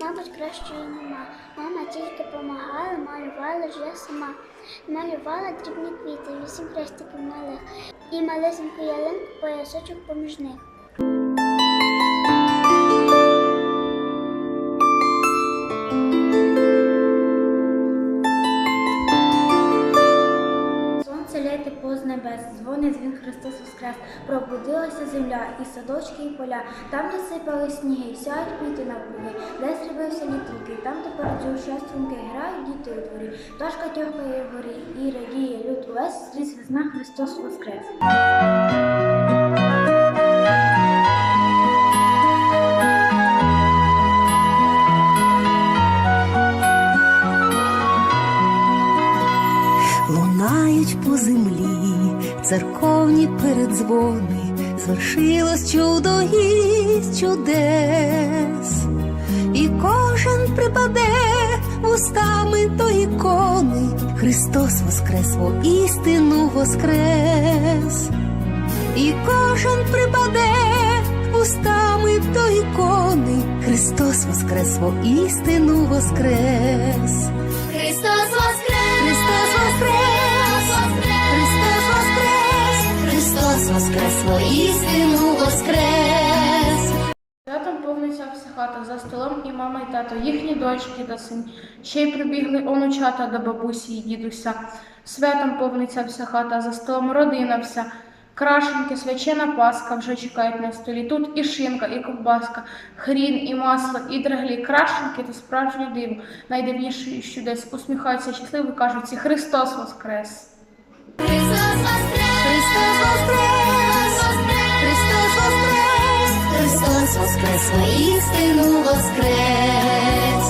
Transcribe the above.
мабуть, кращої нема. Мама тільки помагала, малювала ж сама. Малювала дрібні квіти, вісім хрестиків малих і малесеньку ялинку поясочок поміж них. Сонце поз небес, дзвонить дзвін Христос Воскрес, пробудилася земля, і садочки, і поля, там, де сипали сніги, сяють квіти полі, де зробився літинки, там тепер щастунки грають діти у дворі, пташка тьохкає горі, і радіє люд увесь, зріс весна Христос Воскрес. Лунають по землі. Церковні передзвони, звершилось чудо із чудес, і кожен припаде вустами до ікони, Христос воскрес, во істину воскрес, і кожен припаде вустами до ікони, Христос воскрес, во істину воскрес. Воістину воскрес! Святом повниться вся хата за столом і мама, і тато, їхні дочки та син. Ще й прибігли онучата до бабусі і дідуся. Святом повниться вся хата, за столом родина вся. Крашенки, свячена паска вже чекають на столі. Тут і шинка, і ковбаска, хрін, і масло, і драглі. Крашенки то справжнє диво, найдивніший чудес. Усміхаються щасливо, кажуть, Христос Воскрес! Воскрес воістину воскрес.